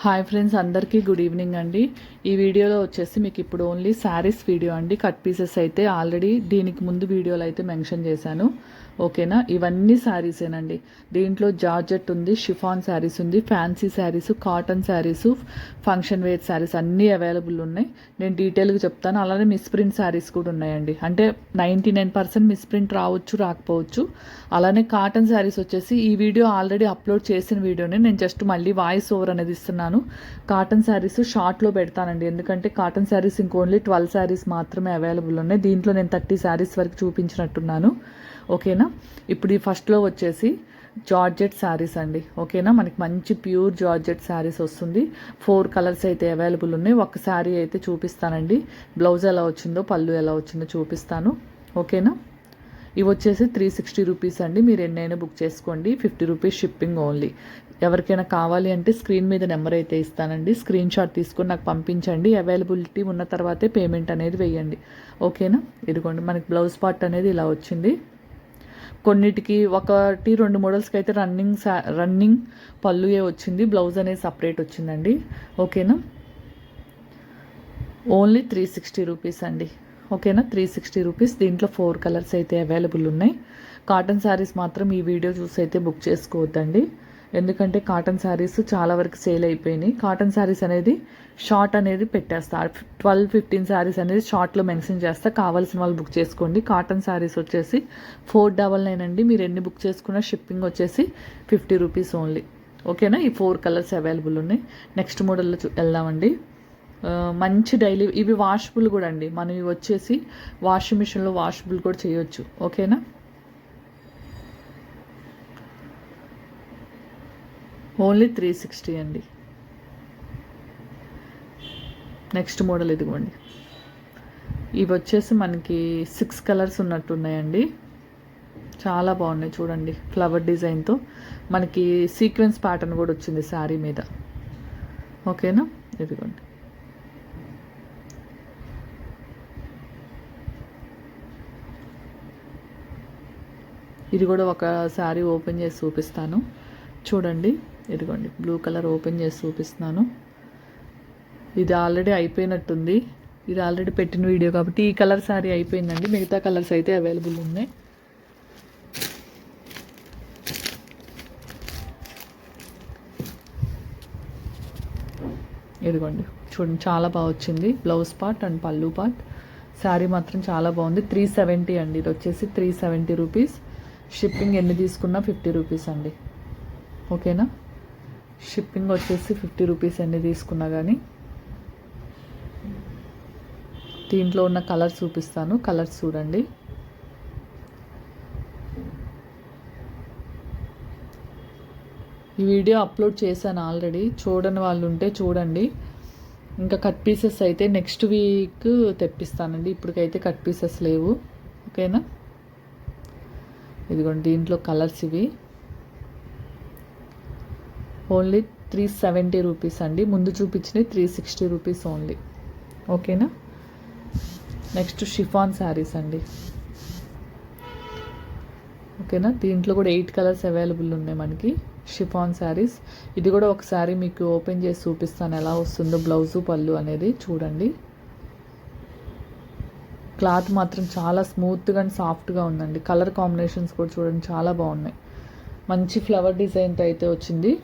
Hi friends అందరికీ good evening అండి. ఈ వీడియోలో వచ్చేసి మీకు ఇప్పుడు ఓన్లీ శారీస్ వీడియో అండి. కట్ పీసెస్ అయితే ఆల్రెడీ దీనికి ముందు వీడియోలో అయితే మెన్షన్ చేశాను. ఓకేనా? ఇవన్నీ శారీసేనండి దీంట్లో జార్జెట్ ఉంది షిఫాన్ శారీస్ ఉంది fancy saris cotton saris function wear saris అన్నీ అవైలబుల్ ఉన్నాయి. నేను డీటెయిల్గా చెప్తాను. అలానే మిస్ప్రింట్ శారీస్ కూడా ఉన్నాయండి. అంటే నైంటీ నైన్ పర్సెంట్ మిస్ప్రింట్ రావచ్చు రాకపోవచ్చు. అలానే కాటన్ శారీస్ వచ్చేసి ఈ వీడియో ఆల్రెడీ అప్లోడ్ చేసిన వీడియోని. నేను జస్ట్ మళ్ళీ వాయిస్ ఓవర్ అనేది ఇస్తున్నాను. కాటన్ శారీస్ షార్ట్లో పెడతానండి. ఎందుకంటే కాటన్ శారీస్ ఇంక ఓన్లీ ట్వెల్వ్ శారీస్ మాత్రమే అవైలబుల్ ఉన్నాయి. దీంట్లో నేను థర్టీ శారీస్ వరకు చూపించినట్టున్నాను. ఓకేనా? ఇప్పుడు ఈ ఫస్ట్లో వచ్చేసి జార్జెట్ శారీస్ అండి. ఓకేనా? మనకి మంచి ప్యూర్ జార్జెట్ శారీస్ వస్తుంది. ఫోర్ కలర్స్ అయితే అవైలబుల్ ఉన్నాయి. ఒక శారీ అయితే చూపిస్తానండి. బ్లౌజ్ ఎలా వచ్చిందో పళ్ళు ఎలా వచ్చిందో చూపిస్తాను. ఓకేనా? ఇవి వచ్చేసి త్రీ సిక్స్టీ రూపీస్ అండి. మీరు ఎన్నైనా బుక్ చేసుకోండి. Fifty rupees shipping only. ఎవరికైనా కావాలి అంటే స్క్రీన్ మీద నెంబర్ అయితే ఇస్తానండి. స్క్రీన్ షాట్ తీసుకొని నాకు పంపించండి. అవైలబిలిటీ ఉన్న తర్వాతే పేమెంట్ అనేది వేయండి. ఓకేనా? ఇదిగోండి. మనకి బ్లౌజ్ పార్ట్ అనేది ఇలా వచ్చింది. కొన్నిటికి ఒకటి రెండు మోడల్స్కి అయితే రన్నింగ్ సా రన్నింగ్ పళ్ళుయే వచ్చింది బ్లౌజ్ అనేది సపరేట్ వచ్చిందండి. ఓకేనా? ఓన్లీ త్రీ సిక్స్టీ రూపీస్ అండి. ఓకేనా? Three sixty rupees. దీంట్లో ఫోర్ కలర్స్ అయితే అవైలబుల్ ఉన్నాయి. కాటన్ శారీస్ మాత్రం ఈ వీడియో చూసి అయితే బుక్ చేసుకోవద్దండి. ఎందుకంటే కాటన్ శారీస్ చాలా వరకు సేల్ అయిపోయినాయి. కాటన్ శారీస్ అనేది షార్ట్ అనేది పెట్టేస్తా ట్వెల్వ్ ఫిఫ్టీన్ శారీస్ అనేది షార్ట్లో మెన్షన్ చేస్తా. కావాల్సిన వాళ్ళు బుక్ చేసుకోండి. కాటన్ శారీస్ వచ్చేసి ఫోర్ డబల్ నైన్ అండి. మీరు ఎన్ని బుక్ చేసుకున్న షిప్పింగ్ వచ్చేసి ఫిఫ్టీ రూపీస్ ఓన్లీ. ఓకేనా? ఈ ఫోర్ కలర్స్ అవైలబుల్ ఉన్నాయి. నెక్స్ట్ మోడల్లో వెళ్దామండి. మంచి డైలీ ఇవి వాషబుల్ కూడా అండి. మనం ఇవి వచ్చేసి వాషింగ్ మిషన్లో వాషబుల్ కూడా చేయొచ్చు. ఓకేనా? ఓన్లీ త్రీ సిక్స్టీ అండి. నెక్స్ట్ మోడల్ ఇదిగోండి. ఇవి వచ్చేసి మనకి సిక్స్ కలర్స్ ఉన్నట్టున్నాయండి చాలా బాగున్నాయి చూడండి ఫ్లవర్ డిజైన్తో మనకి సీక్వెన్స్ ప్యాటర్న్ కూడా వచ్చింది శారీ మీద. ఓకేనా? ఇదిగోండి. ఇది కూడా ఒక శారీ ఓపెన్ చేసి చూపిస్తాను. చూడండి. ఇదిగోండి బ్లూ కలర్ ఓపెన్ చేసి చూపిస్తున్నాను. ఇది ఆల్రెడీ అయిపోయినట్టుంది. ఇది ఆల్రెడీ పెట్టిన వీడియో కాబట్టి ఈ కలర్ శారీ అయిపోయిందండి. మిగతా కలర్స్ అయితే అవైలబుల్ ఉన్నాయి. ఇదిగోండి చూడండి చాలా బాగా వచ్చింది. బ్లౌజ్ పార్ట్ అండ్ పళ్ళు పార్ట్ శారీ మాత్రం చాలా బాగుంది. త్రీ సెవెంటీ అండి. ఇది వచ్చేసి త్రీ సెవెంటీ రూపీస్ షిప్పింగ్ ఎన్ని తీసుకున్నా ఫిఫ్టీ రూపీస్ అండి. ఓకేనా షిప్పింగ్ వచ్చేసి ఫిఫ్టీ రూపీస్ ఎన్ని తీసుకున్నా కానీ దీంట్లో ఉన్న కలర్స్ చూపిస్తాను కలర్స్ చూడండి. ఈ వీడియో అప్లోడ్ చేశాను ఆల్రెడీ చూడని వాళ్ళు ఉంటే చూడండి. ఇంకా కట్ పీసెస్ అయితే నెక్స్ట్ వీక్ తెప్పిస్తానండి ఇప్పటికైతే కట్ పీసెస్ లేవు. ఓకేనా? ఇదిగోండి దీంట్లో కలర్స్ ఇవి. ఓన్లీ త్రీ సెవెంటీ రూపీస్ అండి. ముందు చూపించినవి త్రీ సిక్స్టీ రూపీస్ ఓన్లీ. ఓకేనా? నెక్స్ట్ షిఫాన్ శారీస్ అండి. ఓకేనా? దీంట్లో కూడా ఎయిట్ కలర్స్ అవైలబుల్ ఉన్నాయి మనకి షిఫాన్ శారీస్. ఇది కూడా ఒకసారి మీకు ఓపెన్ చేసి చూపిస్తాను. ఎలా వస్తుందో బ్లౌజు పళ్ళు అనేది చూడండి. క్లాత్ మాత్రం చాలా స్మూత్గా అండ్ సాఫ్ట్గా ఉందండి. కలర్ కాంబినేషన్స్ కూడా చూడండి చాలా బాగున్నాయి. మంచి ఫ్లవర్ డిజైన్తో అయితే వచ్చింది.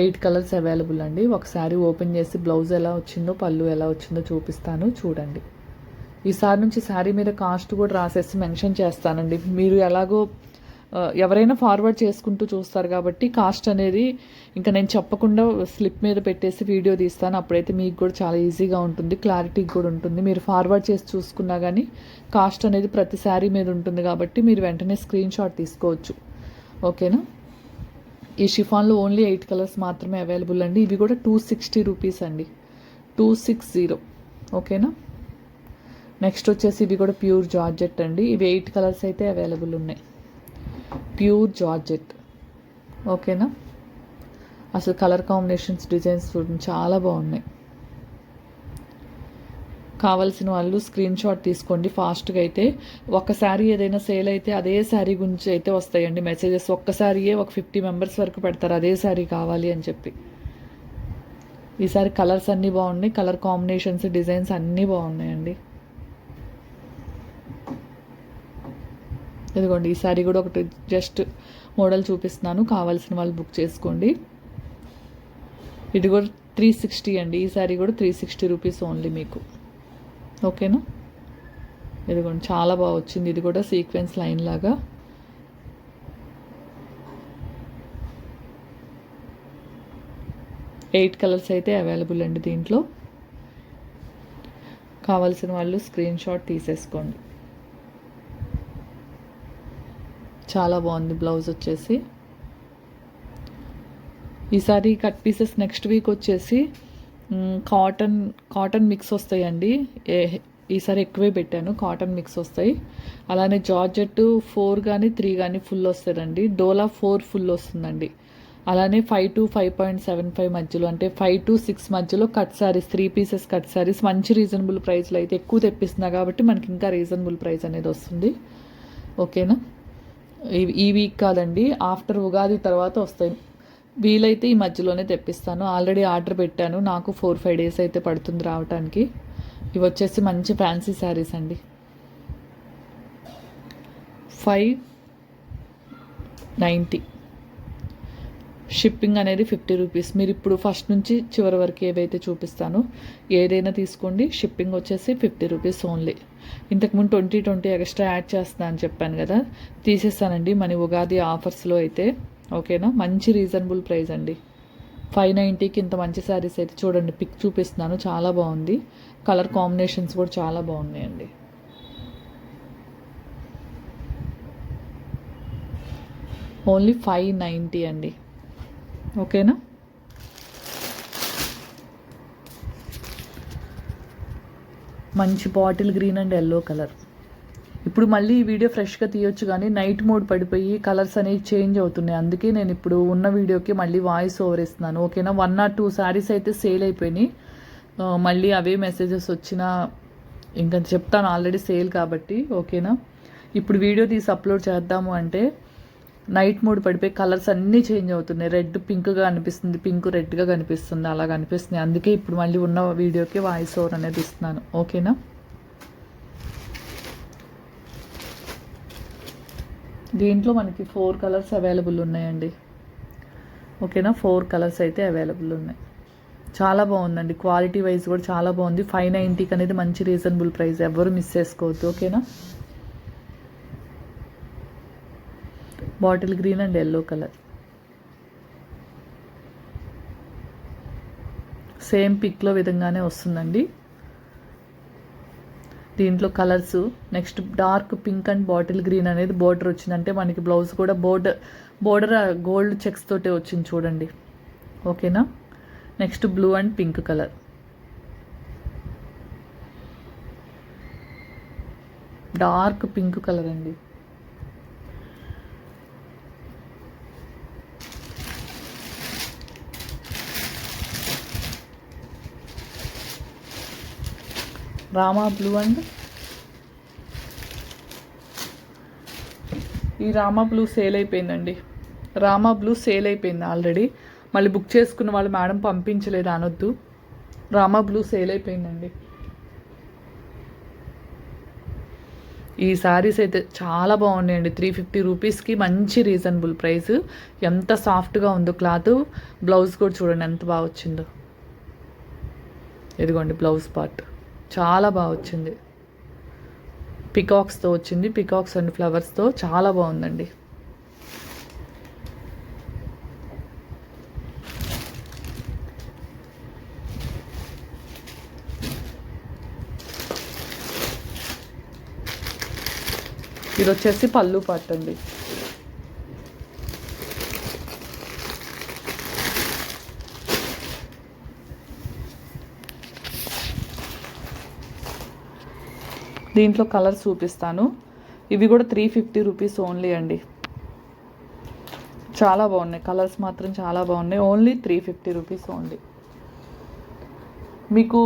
ఎయిట్ కలర్స్ అవైలబుల్ అండి. ఒకసారి ఓపెన్ చేసి బ్లౌజ్ ఎలా వచ్చిందో పళ్ళు ఎలా వచ్చిందో చూపిస్తాను. చూడండి. ఈసారి నుంచి శారీ మీద కాస్ట్ కూడా రాసేసి మెన్షన్ చేస్తానండి. మీరు ఎలాగో ఎవరైనా ఫార్వర్డ్ చేసుకుంటూ చూస్తారు కాబట్టి కాస్ట్ అనేది ఇంకా నేను చెప్పకుండా స్లిప్ మీద పెట్టేసి వీడియో తీస్తాను. అప్పుడైతే మీకు కూడా చాలా ఈజీగా ఉంటుంది. క్లారిటీ కూడా ఉంటుంది. మీరు ఫార్వర్డ్ చేసి చూసుకున్నా కానీ కాస్ట్ అనేది ప్రతి శారీ మీద ఉంటుంది కాబట్టి మీరు వెంటనే స్క్రీన్ షాట్ తీసుకోవచ్చు. ఓకేనా? ఈ షిఫాన్లో ఓన్లీ ఎయిట్ కలర్స్ మాత్రమే అవైలబుల్ అండి. ఇవి కూడా టూ సిక్స్టీ రూపీస్ అండి. Two six zero. ఓకేనా? నెక్స్ట్ వచ్చేసి ఇవి కూడా ప్యూర్ జార్జెట్ అండి. ఇవి ఎయిట్ కలర్స్ అయితే అవైలబుల్ ఉన్నాయి. Pure georgette. ఓకేనా? అసలు కలర్ కాంబినేషన్స్ డిజైన్స్ చాలా బాగున్నాయి. కావాల్సిన వాళ్ళు స్క్రీన్ షాట్ తీసుకోండి ఫాస్ట్గా అయితే. ఒక శారీ ఏదైనా సేల్ అయితే అదే శారీ గురించి అయితే వస్తాయండి మెసేజెస్ ఒక్కసారియే ఒక ఫిఫ్టీ మెంబర్స్ వరకు పెడతారు అదే శారీ కావాలి అని చెప్పి. ఈసారి కలర్స్ అన్నీ బాగున్నాయి కలర్ కాంబినేషన్స్ డిజైన్స్ అన్నీ బాగున్నాయండి. ఇదిగోండి ఈ సారీ కూడా ఒకటి జస్ట్ మోడల్ చూపిస్తున్నాను కావాల్సిన వాళ్ళు బుక్ చేసుకోండి. ఇది కూడా త్రీ సిక్స్టీ అండి ఈ సారీ కూడా త్రీ సిక్స్టీ రూపీస్ ఓన్లీ మీకు. ఓకేనా? ఇదిగోండి చాలా బాగా వచ్చింది. ఇది కూడా సీక్వెన్స్ లైన్ లాగా. ఎయిట్ కలర్స్ అయితే అవైలబుల్ అండి దీంట్లో. కావాల్సిన వాళ్ళు స్క్రీన్ షాట్ తీసేసుకోండి. చాలా బాగుంది బ్లౌజ్ వచ్చేసి. ఈసారి కట్ పీసెస్ నెక్స్ట్ వీక్ వచ్చేసి కాటన్ కాటన్ మిక్స్ వస్తాయండి. ఏ ఈసారి ఎక్కువే పెట్టాను కాటన్ మిక్స్ వస్తాయి. అలానే జార్జెట్ ఫోర్ కానీ త్రీ కానీ ఫుల్ వస్తుందండి. డోలా ఫోర్ ఫుల్ వస్తుందండి. అలానే five to five point seven five మధ్యలో అంటే ఫైవ్ టు సిక్స్ మధ్యలో cut sarees three pieces cut sarees మంచి రీజనబుల్ ప్రైస్లో అయితే ఎక్కువ తెప్పిస్తున్నా కాబట్టి మనకి ఇంకా రీజనబుల్ ప్రైస్ అనేది వస్తుంది. ఓకేనా? ఈ- ఈ వీక్ కాదండి. ఆఫ్టర్ ఉగాది తర్వాత వస్తాయి. వీలైతే ఈ మధ్యలోనే తెప్పిస్తాను. ఆల్రెడీ ఆర్డర్ పెట్టాను. నాకు ఫోర్ ఫైవ్ డేస్ అయితే పడుతుంది రావడానికి ఇవి వచ్చేసి మంచి ఫ్యాన్సీ శారీస్ అండి. Five ninety. షిప్పింగ్ అనేది ఫిఫ్టీ రూపీస్. మీరు ఇప్పుడు ఫస్ట్ నుంచి చివరి వరకు ఏవైతే చూపిస్తానో ఏదైనా తీసుకోండి. షిప్పింగ్ వచ్చేసి ఫిఫ్టీ రూపీస్ ఓన్లీ. ఇంతకుముందు ట్వంటీ ట్వంటీ ఎక్స్ట్రా యాడ్ చేస్తా అని చెప్పాను కదా. తీసేస్తానండి. మన ఉగాది ఆఫర్స్లో అయితే ఓకేనా? మంచి రీజనబుల్ ప్రైస్ అండి. ఫైవ్ నైంటీకి ఇంత మంచి శారీస్ అయితే చూడండి పిక్ చూపిస్తున్నాను చాలా బాగుంది. కలర్ కాంబినేషన్స్ కూడా చాలా బాగున్నాయండి. ఓన్లీ ఫైవ్ నైంటీ అండి. ఓకేనా? మంచి bottle green and yellow colour ఇప్పుడు మళ్ళీ ఈ వీడియో ఫ్రెష్గా తీయొచ్చు కానీ నైట్ మోడ్ పడిపోయి కలర్స్ అనేవి చేంజ్ అవుతున్నాయి. అందుకే నేను ఇప్పుడు ఉన్న వీడియోకి మళ్ళీ వాయిస్ ఓవర్ ఇస్తున్నాను ఓకేనా? వన్ ఆర్ టూ శారీస్ అయితే సేల్ అయిపోయినాయి. మళ్ళీ అవే మెసేజెస్ వచ్చినా ఇంకా చెప్తాను ఆల్రెడీ సేల్ కాబట్టి. ఓకేనా? ఇప్పుడు వీడియో తీసి అప్లోడ్ చేద్దాము అంటే నైట్ మోడ్ పడిపోయి కలర్స్ అన్నీ చేంజ్ అవుతున్నాయి. రెడ్ పింక్గా కనిపిస్తుంది పింక్ రెడ్గా కనిపిస్తుంది. అలా కనిపిస్తుంది అందుకే ఇప్పుడు మళ్ళీ ఉన్న వీడియోకి వాయిస్ ఓవర్ అనేది ఇస్తున్నాను. ఓకేనా? దీంట్లో మనకి ఫోర్ కలర్స్ అవైలబుల్ ఉన్నాయండి. ఓకేనా? ఫోర్ కలర్స్ అయితే అవైలబుల్ ఉన్నాయి. చాలా బాగుందండి. క్వాలిటీ వైజ్ కూడా చాలా బాగుంది. ఫైవ్ నైంటీకి అనేది మంచి రీజనబుల్ ప్రైస్. ఎవరు మిస్ చేసుకోవద్దు. ఓకేనా? Bottle green and yellow colour. Same పిక్లో విధంగానే వస్తుందండి. దీంట్లో colours next dark pink and bottle green అనేది బోర్డర్ వచ్చిందంటే మనకి బ్లౌజ్ కూడా బోర్డర్ బోర్డర్ గోల్డ్ చెక్స్ తోటే వచ్చింది చూడండి. ఓకేనా? Next blue and pink colour. Dark pink colour అండి. రామా బ్లూ అండ్ ఈ రామా బ్లూ సేల్ అయిపోయిందండి. రామా బ్లూ సేల్ అయిపోయింది ఆల్రెడీ. మళ్ళీ బుక్ చేసుకున్న వాళ్ళు మేడం పంపించలేదు అనొద్దు. రామా బ్లూ సేల్ అయిపోయిందండి. ఈ శారీస్ అయితే చాలా బాగున్నాయండి. త్రీ ఫిఫ్టీ రూపీస్కి మంచి రీజనబుల్ ప్రైస్. ఎంత సాఫ్ట్గా ఉందో క్లాత్. బ్లౌజ్ కూడా చూడండి ఎంత బాగా వచ్చిందో. ఇదిగోండి బ్లౌజ్ పార్ట్. చాలా బాగా వచ్చింది. పికాక్స్తో వచ్చింది. పికాక్స్ అండ్ ఫ్లవర్స్తో చాలా బాగుందండి. ఇది వచ్చేసి పళ్ళు పట్టండి దీంట్లో కలర్స్ చూపిస్తాను. ఇవి కూడా త్రీ ఫిఫ్టీ రూపీస్ ఓన్లీ అండి. చాలా బాగున్నాయి. కలర్స్ మాత్రం చాలా బాగున్నాయి. Only three fifty rupees only మీకు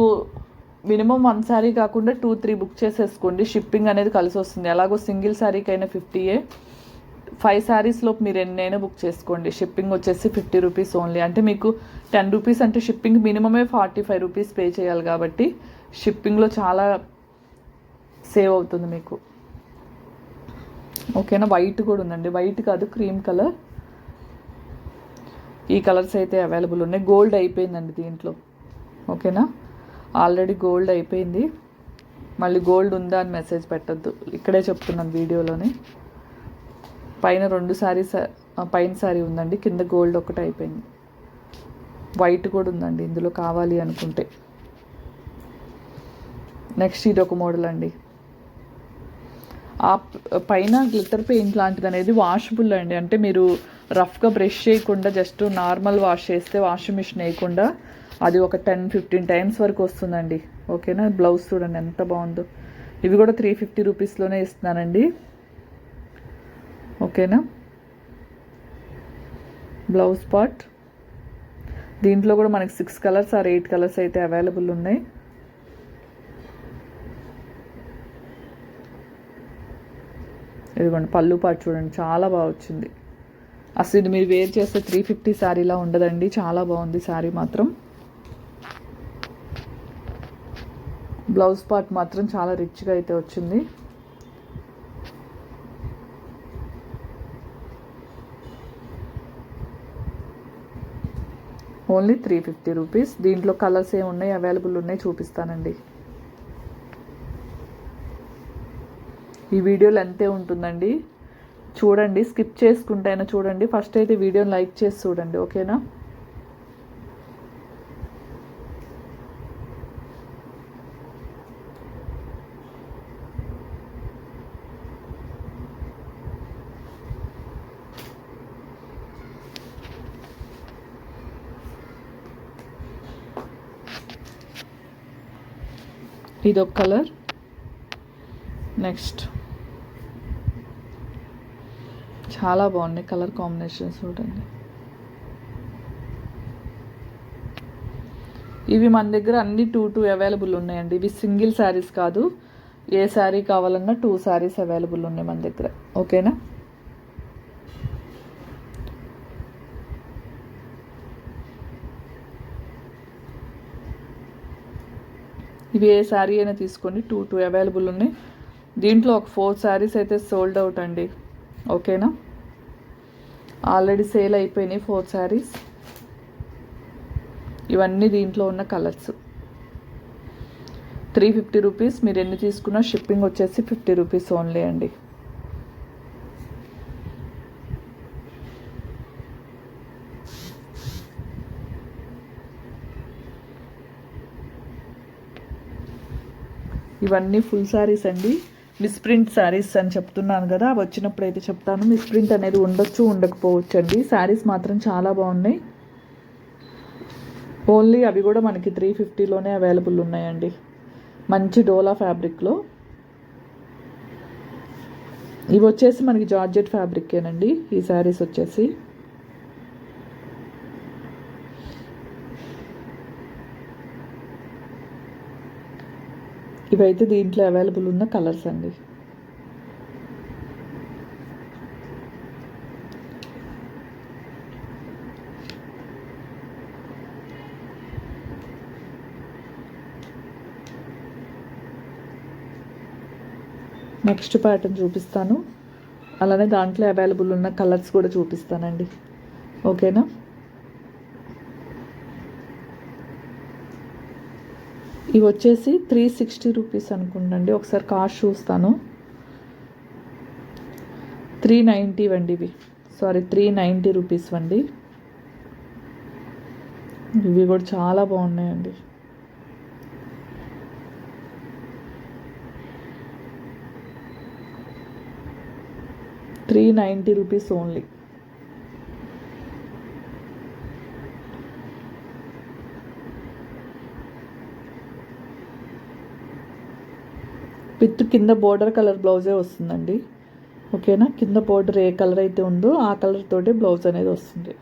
మినిమం వన్ శారీ కాకుండా టూ త్రీ బుక్ చేసేసుకోండి. షిప్పింగ్ అనేది కలిసి వస్తుంది. ఎలాగో సింగిల్ శారీకి అయినా ఫిఫ్టీయే ఫైవ్ శారీస్లోపు మీరు ఎన్నైనా బుక్ చేసుకోండి. షిప్పింగ్ వచ్చేసి ఫిఫ్టీ రూపీస్ ఓన్లీ అంటే మీకు టెన్ రూపీస్ అంటే షిప్పింగ్ మినిమమే ఫార్టీ ఫైవ్ రూపీస్ పే చేయాలి కాబట్టి షిప్పింగ్లో చాలా సేవ్ అవుతుంది మీకు. ఓకేనా వైట్ కూడా ఉందండి. వైట్ కాదు క్రీమ్ కలర్ ఈ కలర్స్ అయితే అవైలబుల్ ఉన్నాయి. గోల్డ్ అయిపోయిందండి దీంట్లో. ఓకేనా ఆల్రెడీ గోల్డ్ అయిపోయింది. మళ్ళీ గోల్డ్ ఉందా అని మెసేజ్ పెట్టద్దు. ఇక్కడే చెప్తున్నాను వీడియోలోనే. పైన రెండు శారీస్ పైన సారీ ఉందండి. కింద గోల్డ్ ఒకటి అయిపోయింది. వైట్ కూడా ఉందండి. ఇందులో కావాలి అనుకుంటే. నెక్స్ట్ ఇది ఒక మోడల్ అండి. ఆ పైన గ్లిటర్ పెయింట్ లాంటిది అనేది వాషబుల్ అండి. అంటే మీరు రఫ్గా బ్రష్ చేయకుండా జస్ట్ నార్మల్ వాష్ చేస్తే వాషింగ్ మిషన్ వేయకుండా అది ఒక టెన్ ఫిఫ్టీన్ టైమ్స్ వరకు వస్తుందండి. ఓకేనా? బ్లౌజ్ చూడండి ఎంత బాగుందో. ఇవి కూడా త్రీ ఫిఫ్టీ రూపీస్లోనే ఇస్తున్నానండి. ఓకేనా? బ్లౌజ్ పార్ట్ దీంట్లో కూడా మనకి six colours or eight colours అయితే అవైలబుల్ ఉన్నాయి. ఇదిగోండి పళ్ళు పాటు చూడండి చాలా బాగా వచ్చింది. అసలు ఇది మీరు వేర్ చేస్తే త్రీ ఫిఫ్టీ శారీలా ఉండదండి చాలా బాగుంది శారీ మాత్రం. బ్లౌజ్ పార్ట్ మాత్రం చాలా రిచ్గా అయితే వచ్చింది. Only three fifty rupees. దీంట్లో కలర్స్ ఏమి ఉన్నాయి అవైలబుల్ ఉన్నాయి చూపిస్తానండి. ఈ వీడియోలు అంతే ఉంటుందండి? చూడండి స్కిప్ చేసుకుంటే అయినా చూడండి. ఫస్ట్ అయితే వీడియోని లైక్ చేసి చూడండి ఓకేనా? ఇదొక కలర్ నెక్స్ట్ చాలా బాగున్నాయి. కలర్ కాంబినేషన్స్ చూడండి. ఇవి మన దగ్గర అన్ని టూ టూ అవైలబుల్ ఉన్నాయండి. ఇవి సింగిల్ శారీస్ కాదు. ఏ శారీ కావాలన్నా టూ శారీస్ అవైలబుల్ ఉన్నాయి మన దగ్గర. ఓకేనా ఇవి ఏ శారీ అయినా తీసుకోండి. టూ టూ అవైలబుల్ ఉన్నాయి. దీంట్లో ఒక ఫోర్ శారీస్ అయితే సోల్డ్ అవుట్ అండి. ఓకేనా ఆల్రెడీ సేల్ అయిపోయినాయి ఫోర్ శారీస్. ఇవన్నీ దీంట్లో ఉన్న కలర్స్. త్రీ ఫిఫ్టీ రూపీస్ మీరు ఎన్ని తీసుకున్నా షిప్పింగ్ వచ్చేసి ఫిఫ్టీ రూపీస్ ఓన్లీ అండి. ఇవన్నీ ఫుల్ శారీస్ అండి. మిస్ప్రింట్ శారీస్ అని చెప్తున్నాను కదా అవి వచ్చినప్పుడు అయితే చెప్తాను మిస్ప్రింట్ అనేది ఉండొచ్చు ఉండకపోవచ్చు అండి శారీస్ మాత్రం చాలా బాగున్నాయి. ఓన్లీ అవి కూడా మనకి త్రీ ఫిఫ్టీలోనే అవైలబుల్ ఉన్నాయండి. మంచి డోలా ఫ్యాబ్రిక్లో ఇవి వచ్చేసి మనకి జార్జెట్ ఫ్యాబ్రికేనండి ఈ శారీస్ వచ్చేసి. ఇవైతే దీంట్లో అవైలబుల్ ఉన్న కలర్స్ అండి. నెక్స్ట్ ప్యాటర్న్ చూపిస్తాను. అలానే దాంట్లో అవైలబుల్ ఉన్న కలర్స్ కూడా చూపిస్తానండి. ఓకేనా? ఇవి వచ్చేసి త్రీ సిక్స్టీ రూపీస్ అనుకుంటండి. ఒకసారి కాస్ట్ చూస్తాను. త్రీ నైంటీ వండి ఇవి. సారీ త్రీ నైంటీ రూపీస్ వండి. ఇవి కూడా చాలా బాగున్నాయండి. Three ninety rupees only with కింద బోర్డర్ కలర్ బ్లౌజే వస్తుందండి. ఓకేనా? కింద బోర్డర్ ఏ కలర్ అయితే ఉందో ఆ కలర్ తోటి బ్లౌజ్ అనేది వస్తుంది.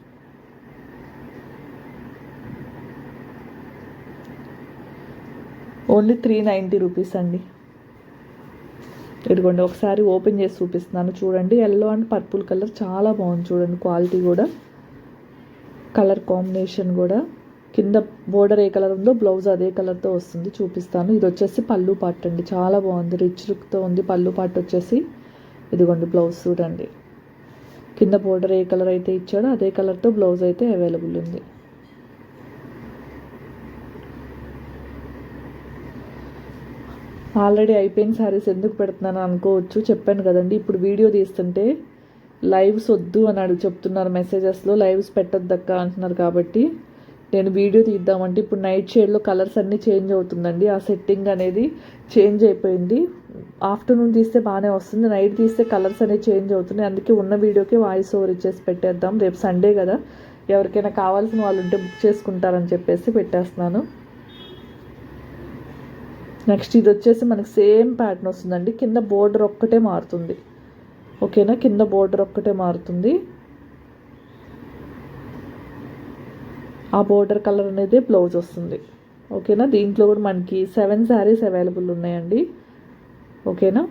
ఓన్లీ త్రీ నైంటీ రూపీస్ అండి. ఇదిగోండి ఒకసారి ఓపెన్ చేసి చూపిస్తున్నాను. చూడండి ఎల్లో అండ్ పర్పుల్ కలర్ చాలా బాగుంది. చూడండి క్వాలిటీ కూడా. కలర్ కాంబినేషన్ కూడా. కింద బోర్డర్ ఏ కలర్ ఉందో బ్లౌజ్ అదే కలర్తో వస్తుంది చూపిస్తాను. ఇది వచ్చేసి పళ్ళు పార్ట్ అండి. చాలా బాగుంది. రిచ్ లుక్తో ఉంది. పళ్ళు పార్ట్ వచ్చేసి ఇదిగోండి బ్లౌజ్ చూడండి కింద బోర్డర్ ఏ కలర్ అయితే ఇచ్చాడో అదే కలర్తో బ్లౌజ్ అయితే అవైలబుల్ ఉంది. ఆల్రెడీ అయిపోయిన శారీస్ ఎందుకు పెడుతున్నాను అనుకోవచ్చు. చెప్పాను కదండి ఇప్పుడు వీడియో తీస్తుంటే లైవ్స్ వద్దు అని అడుగు చెప్తున్నారు మెసేజెస్లో. లైవ్స్ పెట్టొద్దక్క అంటున్నారు కాబట్టి నేను వీడియో తీద్దామంటే ఇప్పుడు నైట్ షేడ్లో కలర్స్ అన్నీ చేంజ్ అవుతుందండి. ఆ సెట్టింగ్ అనేది చేంజ్ అయిపోయింది. ఆఫ్టర్నూన్ తీస్తే బాగానే వస్తుంది. నైట్ తీస్తే కలర్స్ అనేవి చేంజ్ అవుతున్నాయి. అందుకే ఉన్న వీడియోకి వాయిస్ ఓవర్ ఇచ్చేసి పెట్టేద్దాం. రేపు సండే కదా. ఎవరికైనా కావాల్సిన వాళ్ళు ఉంటే బుక్ చేసుకుంటారని చెప్పేసి పెట్టేస్తున్నాను. నెక్స్ట్ ఇది వచ్చేసి మనకి సేమ్ ప్యాటర్న్ వస్తుందండి. కింద బోర్డర్ ఒక్కటే మారుతుంది. ఓకేనా? కింద బోర్డర్ ఒక్కటే మారుతుంది. ఆ బోర్డర్ కలర్ అనేది బ్లౌజ్ వస్తుంది. ఓకేనా? దీంట్లో కూడా మనకి సెవెన్ శారీస్ అవైలబుల్ ఉన్నాయండి. ఓకేనా?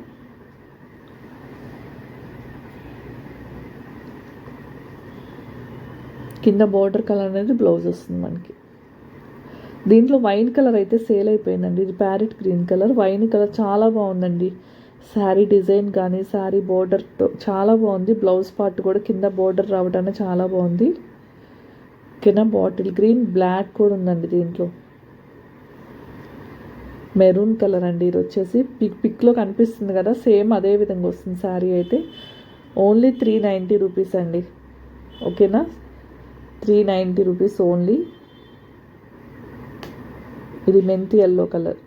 కింద బోర్డర్ కలర్ అనేది బ్లౌజ్ వస్తుంది మనకి. దీంట్లో వైన్ కలర్ అయితే సేల్ అయిపోయిందండి. ఇది parrot green colour wine colour చాలా బాగుందండి. శారీ డిజైన్ కానీ శారీ బోర్డర్తో చాలా బాగుంది. బ్లౌజ్ పార్ట్ కూడా కింద బోర్డర్ రావడానికి చాలా బాగుంది. పక్కన బాటిల్ గ్రీన్ బ్లాక్ కూడా ఉందండి దీంట్లో. మెరూన్ కలర్ అండి ఇది వచ్చేసి. పిక్ పిక్లో కనిపిస్తుంది కదా సేమ్ అదే విధంగా వస్తుంది శారీ అయితే. ఓన్లీ త్రీ నైంటీ రూపీస్ అండి. ఓకేనా? Three ninety rupees only. ఇది మెంతి ఎల్లో కలర్.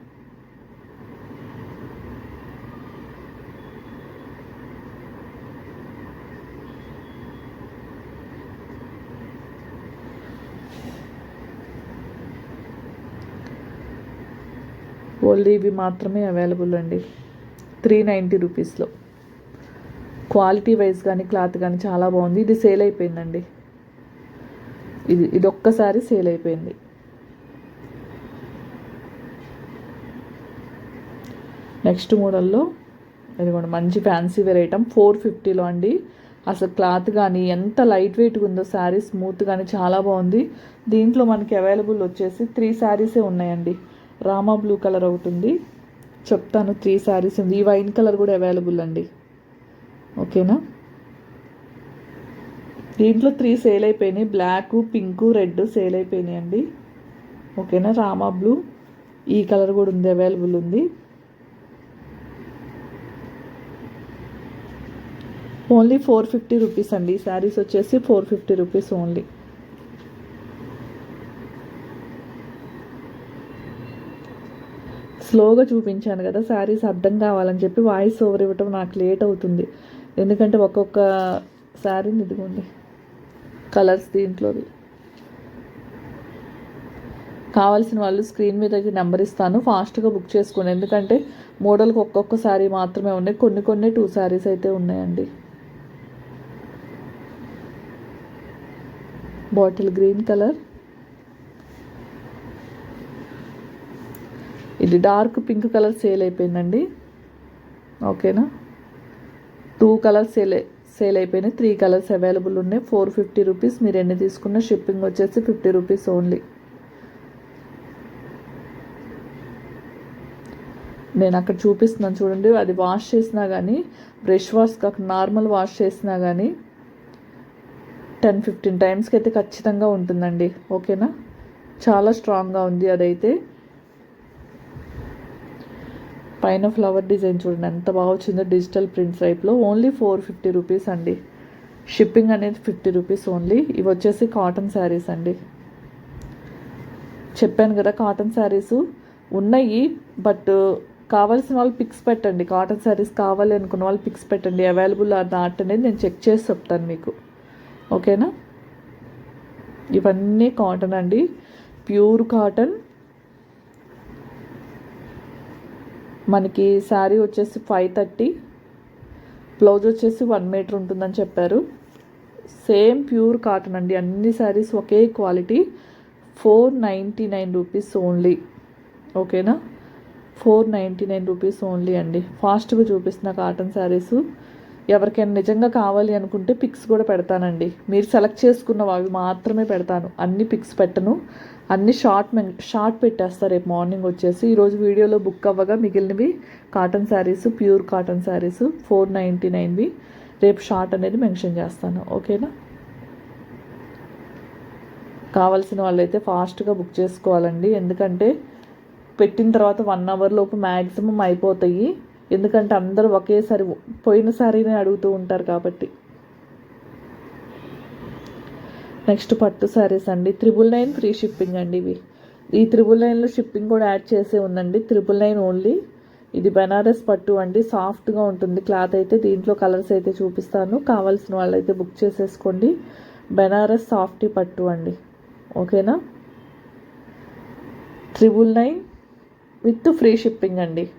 ఓన్లీ ఇవి మాత్రమే అవైలబుల్ అండి. త్రీ నైంటీ రూపీస్లో క్వాలిటీ వైజ్ కానీ క్లాత్ కానీ చాలా బాగుంది. ఇది సేల్ అయిపోయిందండి. ఇది ఇది ఒక్కసారి సేల్ అయిపోయింది నెక్స్ట్ మోడల్లో ఇదిగోండి మంచి ఫ్యాన్సీ వేర్ ఐటమ్ ఫోర్ ఫిఫ్టీలో అండి. అసలు క్లాత్ కానీ ఎంత లైట్ వెయిట్గా ఉందో శారీ స్మూత్ కానీ చాలా బాగుంది. దీంట్లో మనకి అవైలబుల్ వచ్చేసి త్రీ శారీసే ఉన్నాయండి. రామా బ్లూ కలర్ ఒకటి ఉంది. చెప్తాను త్రీ శారీస్ ఉంది. ఈ వైన్ కలర్ కూడా అవైలబుల్ అండి. ఓకేనా? దీంట్లో త్రీ సేల్ అయిపోయినాయి. బ్లాక్ పింక్ రెడ్ సేల్ అయిపోయినాయి అండి. ఓకేనా? రామా బ్లూ. ఈ కలర్ కూడా ఉంది. అవైలబుల్ ఉంది. ఓన్లీ ఫోర్ ఫిఫ్టీ రూపీస్ అండి. ఈ శారీస్ వచ్చేసి ఫోర్ ఫిఫ్టీ రూపీస్ ఓన్లీ. స్లోగా చూపించాను కదా శారీస్ అర్థం కావాలని చెప్పి వాయిస్ ఓవర్ ఇవ్వటం నాకు లేట్ అవుతుంది. ఎందుకంటే ఒక్కొక్క శారీని ఇదిగోండి కలర్స్ దీంట్లోది కావాల్సిన వాళ్ళు స్క్రీన్ మీద నెంబర్ ఇస్తాను ఫాస్ట్గా బుక్ చేసుకోండి. ఎందుకంటే మోడల్కి ఒక్కొక్క శారీ మాత్రమే ఉన్నాయి. కొన్ని కొన్ని టూ శారీస్ అయితే ఉన్నాయండి. బాటిల్ గ్రీన్ కలర్ ఇది డార్క్ పింక్ కలర్ సేల్ అయిపోయిందండి. ఓకేనా? టూ కలర్స్ సేల్ సేల్ అయిపోయినాయి. త్రీ కలర్స్ అవైలబుల్ ఉన్నాయి. ఫోర్ ఫిఫ్టీ రూపీస్ మీరు ఎన్ని తీసుకున్న షిప్పింగ్ వచ్చేసి ఫిఫ్టీ రూపీస్ ఓన్లీ. నేను అక్కడ చూపిస్తున్నాను చూడండి. అది వాష్ చేసినా కానీ బ్రష్ వాష్ కాక నార్మల్ వాష్ చేసినా కానీ టెన్ ఫిఫ్టీన్ టైమ్స్కి అయితే ఖచ్చితంగా ఉంటుందండి. ఓకేనా? చాలా స్ట్రాంగ్గా ఉంది అదైతే. పైన ఫ్లవర్ డిజైన్ చూడండి. ఎంత బాగా వచ్చిందో డిజిటల్ ప్రింట్ టైప్లో ఓన్లీ ఫోర్ ఫిఫ్టీ రూపీస్ అండి. షిప్పింగ్ అనేది ఫిఫ్టీ రూపీస్ ఓన్లీ ఇవి వచ్చేసి కాటన్ శారీస్ అండి. చెప్పాను కదా కాటన్ శారీస్ ఉన్నాయి బట్ కావాల్సిన వాళ్ళు పిక్స్ పెట్టండి. కాటన్ శారీస్ కావాలి అనుకున్న వాళ్ళు పిక్స్ పెట్టండి. అవైలబుల్ ఆర్ నాట్ అనేది నేను చెక్ చేసి చెప్తాను మీకు. ఓకేనా ఇవన్నీ కాటన్ అండి. ప్యూర్ కాటన్ మనకి శారీ వచ్చేసి ఫైవ్ థర్టీ బ్లౌజ్ వచ్చేసి వన్ మీటర్ ఉంటుందని చెప్పారు. సేమ్ ప్యూర్ కాటన్ అండి. అన్ని శారీస్ ఒకే quality four ninety nine rupees only ఓకేనా? Four ninety nine rupees only అండి ఫాస్ట్గా చూపిస్తున్న కాటన్ శారీస్ ఎవరికైనా నిజంగా కావాలి అనుకుంటే పిక్స్ కూడా పెడతానండి. మీరు సెలెక్ట్ చేసుకున్న అవి మాత్రమే పెడతాను. అన్ని పిక్స్ పెట్టను. అన్ని షార్ట్ మెన్ షార్ట్ పెట్టేస్తారు రేపు మార్నింగ్ వచ్చేసి. ఈరోజు వీడియోలో బుక్ అవ్వగా మిగిలినవి cotton sarees pure cotton sarees four ninety నైన్వి. రేపు షార్ట్ అనేది మెన్షన్ చేస్తాను. ఓకేనా? కావాల్సిన వాళ్ళైతే ఫాస్ట్గా బుక్ చేసుకోవాలండి. ఎందుకంటే పెట్టిన తర్వాత వన్ అవర్ లోపు మ్యాక్సిమం అయిపోతాయి. ఎందుకంటే అందరూ ఒకేసారి పోయిన సారీనే అడుగుతూ ఉంటారు కాబట్టి. నెక్స్ట్ పట్టు శారీస్ అండి. త్రిబుల్ నైన్ ఫ్రీ షిప్పింగ్ అండి ఇవి. ఈ త్రిబుల్ నైన్లో షిప్పింగ్ కూడా యాడ్ చేసే ఉందండి. Triple nine only. ఇది బెనారస్ పట్టు అండి. సాఫ్ట్గా ఉంటుంది. క్లాత్ అయితే దీంట్లో కలర్స్ అయితే చూపిస్తాను. కావాల్సిన వాళ్ళైతే బుక్ చేసేసుకోండి. బెనారస్ సాఫ్టీ పట్టు అండి. ఓకేనా? Triple nine with free shipping అండి.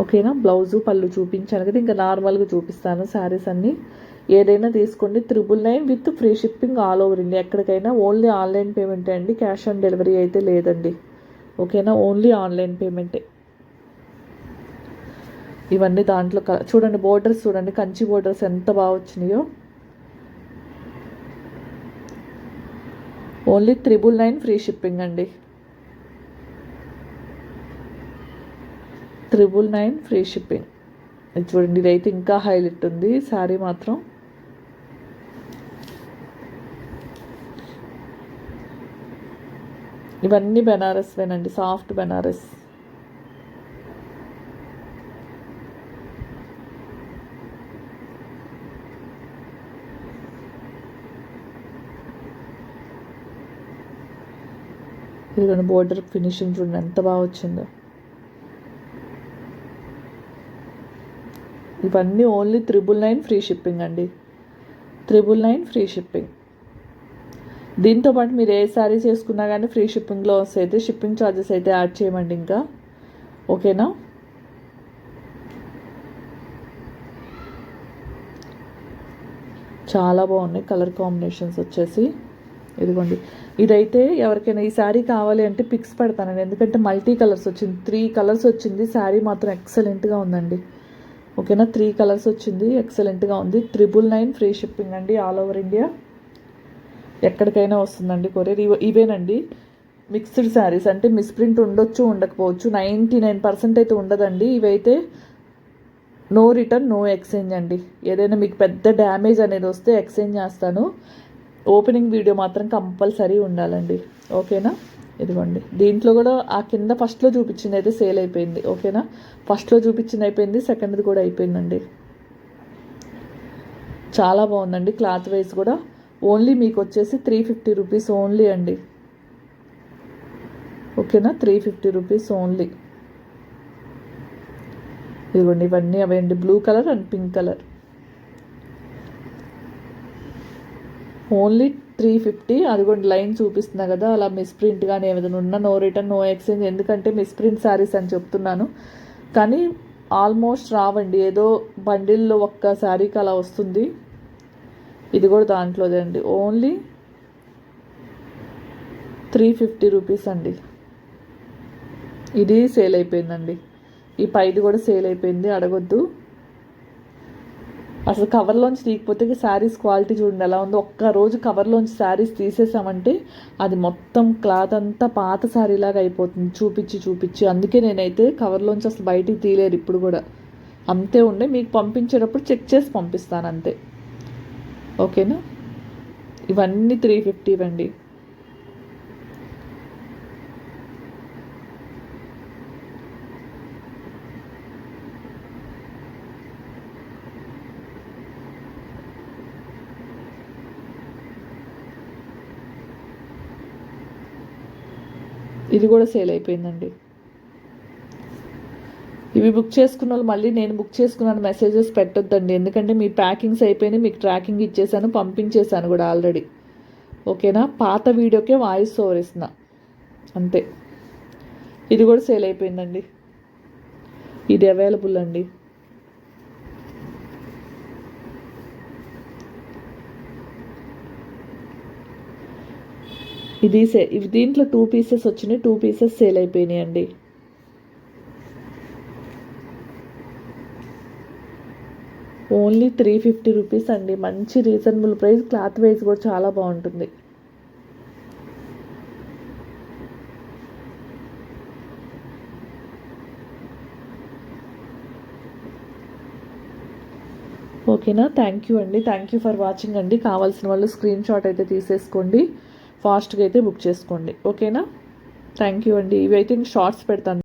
ఓకేనా? బ్లౌజు పళ్ళు చూపించాను కదా ఇంకా నార్మల్గా చూపిస్తాను శారీస్ అన్నీ. ఏదైనా తీసుకోండి. Triple nine with free shipping all over India. ఎక్కడికైనా ఓన్లీ ఆన్లైన్ పేమెంటే అండి. క్యాష్ ఆన్ డెలివరీ అయితే లేదండి. ఓకేనా? ఓన్లీ ఆన్లైన్ పేమెంటే. ఇవన్నీ దాంట్లో చూడండి బోర్డర్స్ చూడండి. కంచి బోర్డర్స్ ఎంత బాగా వచ్చినాయో. Only triple nine free shipping అండి. Triple nine free shipping. ఇది చూడండి ఇదైతే ఇంకా హైలైట్ ఉంది. శారీ మాత్రం ఇవన్నీ బెనారస్ వేనండి సాఫ్ట్ బెనారస్. ఇదిగోండి బోర్డర్ ఫినిషింగ్ చూడండి ఎంత బాగా వచ్చిందో. ఇవన్నీ only triple nine free shipping అండి. Triple nine free shipping. దీంతో పాటు మీరు ఏ శారీ చేసుకున్నా కానీ ఫ్రీ షిప్పింగ్లో వస్తే అయితే షిప్పింగ్ ఛార్జెస్ అయితే యాడ్ చేయమండి ఇంకా. ఓకేనా? చాలా బాగున్నాయి కలర్ కాంబినేషన్స్ వచ్చేసి. ఇదిగోండి. ఇదైతే ఎవరికైనా ఈ శారీ కావాలి అంటే పిక్స్ పెడతానండి. ఎందుకంటే మల్టీ కలర్స్ వచ్చింది. త్రీ కలర్స్ వచ్చింది. శారీ మాత్రం ఎక్సలెంట్గా ఉందండి. ఓకేనా? త్రీ కలర్స్ వచ్చింది. ఎక్సలెంట్గా ఉంది. త్రిబుల్ నైన్ ఫ్రీ షిప్పింగ్ అండి ఆల్ ఓవర్ ఇండియా. ఎక్కడికైనా వస్తుందండి కొరియర్. ఇవ ఇవేనండి. మిక్స్డ్ శారీస్ అంటే మిస్ప్రింట్ ఉండొచ్చు ఉండకపోవచ్చు. నైంటీ నైన్ పర్సెంట్ అయితే ఉండదండి. ఇవైతే నో రిటర్న్ నో ఎక్స్చేంజ్ అండి. ఏదైనా మీకు పెద్ద డ్యామేజ్ అనేది వస్తే ఎక్స్చేంజ్ చేస్తాను. ఓపెనింగ్ వీడియో మాత్రం కంపల్సరీ ఉండాలండి. ఓకేనా? ఇదిగోండి. దీంట్లో కూడా ఆ కింద ఫస్ట్లో చూపించింది అయితే సేల్ అయిపోయింది. ఓకేనా ఫస్ట్లో చూపించింది అయిపోయింది సెకండ్ది కూడా అయిపోయిందండి. చాలా బాగుందండి క్లాత్ వైజ్ కూడా. ఓన్లీ మీకు వచ్చేసి త్రీ ఫిఫ్టీ రూపీస్ ఓన్లీ అండి. ఓకేనా త్రీ ఫిఫ్టీ రూపీస్ ఓన్లీ ఇదిగోండి ఇవన్నీ అవేండి blue colour and pink colour only three fifty అదిగోండి లైన్ చూపిస్తున్నా కదా అలా మిస్ప్రింట్ కానీ ఏదైనా ఉన్నా నో రిటర్న్ నో ఎక్స్చేంజ్ ఎందుకంటే మిస్ప్రింట్ శారీస్ అని చెప్తున్నాను. కానీ ఆల్మోస్ట్ రావండి ఏదో బండిల్లో ఒక్క శారీకి అలా వస్తుంది. ఇది కూడా దాంట్లోదే అండి. ఓన్లీ త్రీ ఫిఫ్టీ రూపీస్ అండి. ఇది సేల్ అయిపోయిందండి. ఈ పైది కూడా సేల్ అయిపోయింది అడగొద్దు. అసలు కవర్లోంచి తీయకపోతే శారీస్ క్వాలిటీ చూడండి ఎలా ఉందో. ఒక్క రోజు కవర్లోంచి శారీస్ తీసేసామంటే అది మొత్తం క్లాత్ అంతా పాత శారీ లాగా అయిపోతుంది. చూపించి చూపించి. అందుకే నేనైతే కవర్లోంచి అసలు బయటికి తీయలేరు ఇప్పుడు కూడా. అంతే ఉండే. మీకు పంపించేటప్పుడు చెక్ చేసి పంపిస్తాను అంతే. ఓకేనా? ఇవన్నీ త్రీ ఫిఫ్టీ ఇవ్వండి. ఇది కూడా సేల్ అయిపోయిందండి. ఇవి బుక్ చేసుకున్న వాళ్ళు మళ్ళీ నేను బుక్ చేసుకున్నాను మెసేజెస్ పెట్టొద్దండి. ఎందుకంటే మీ ప్యాకింగ్స్ అయిపోయినాయి మీకు ట్రాకింగ్ ఇచ్చేసాను పంపించేశాను కూడా ఆల్రెడీ. ఓకేనా? పాత వీడియోకే వాయిస్ ఓవర్ ఇస్తున్నా. అంతే. ఇది కూడా సేల్ అయిపోయిందండి. ఇది అవైలబుల్ అండి. ఇది సే ఇవి దీంట్లో టూ పీసెస్ వచ్చినాయి. టూ పీసెస్ సేల్ అయిపోయినాయి అండి. ఓన్లీ త్రీ ఫిఫ్టీ రూపీస్ అండి. మంచి రీజనబుల్ ప్రైస్ క్లాత్ వైజ్ కూడా చాలా బాగుంటుంది. ఓకేనా థ్యాంక్ యూ అండి. థ్యాంక్ యూ ఫర్ వాచింగ్ అండి. కావాల్సిన వాళ్ళు స్క్రీన్ షాట్ అయితే తీసేసుకోండి. ఫాస్ట్గా అయితే బుక్ చేసుకోండి. ఓకేనా? థ్యాంక్ యూ అండి. ఇవి అయితే షార్ట్స్ పెడతాను.